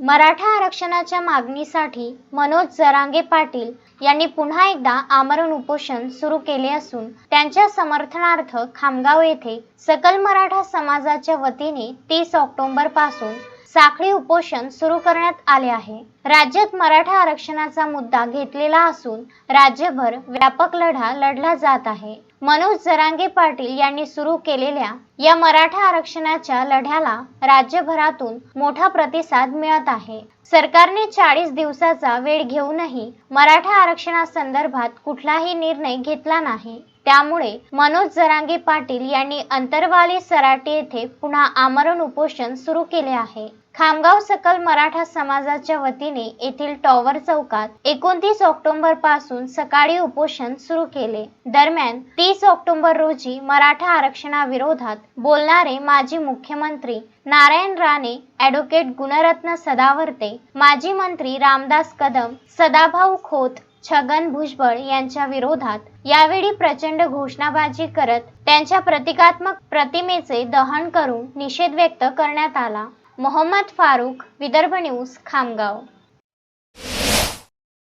मराठा आरक्षणाच्या मागणीसाठी मनोज जरांगे पाटील यांनी पुन्हा एकदा आमरण उपोषण सुरू केले असून त्यांच्या समर्थनार्थ खामगाव येथे सकल मराठा समाजाच्या वतीने तीस ऑक्टोबरपासून साखळी उपोषण सुरू करण्यात आले आहे. राज्यात मराठा आरक्षणाचा मुद्दा घेतलेला असून राज्यभर व्यापक लढा लढला जात आहे. मनोज जरांगे पाटील यांनी सुरू केलेल्या या मराठा आरक्षणाच्या लढ्याला राज्यभरातून मोठा प्रतिसाद मिळत आहे. सरकारने चाळीस दिवसाचा वेळ घेऊनही मराठा आरक्षणासंदर्भात कुठलाही निर्णय घेतला नाही. त्यामुळे मनोज जरांगे पाटील यांनी अंतरवाली सराटी येथे पुन्हा आमरण उपोषण सुरू केले आहे. खामगाव सकल मराठा समाजाच्या वतीने येथील टॉवर चौकात एकोणतीस ऑक्टोबरपासून सकाळी उपोषण सुरू केले. दरम्यान तीस ऑक्टोबर रोजी मराठा आरक्षणाविरोधात बोलणारे माजी मुख्यमंत्री नारायण राणे ॲडव्होकेट गुणरत्न सदावर्ते माजी मंत्री रामदास कदम सदाभाऊ खोत छगन भुजबळ यांच्या विरोधात यावेळी प्रचंड घोषणाबाजी करत त्यांच्या प्रतिकात्मक प्रतिमेचे दहन करून निषेध व्यक्त करण्यात आला. मोहम्मद फारूक विदर्भ न्यूज खामगाव.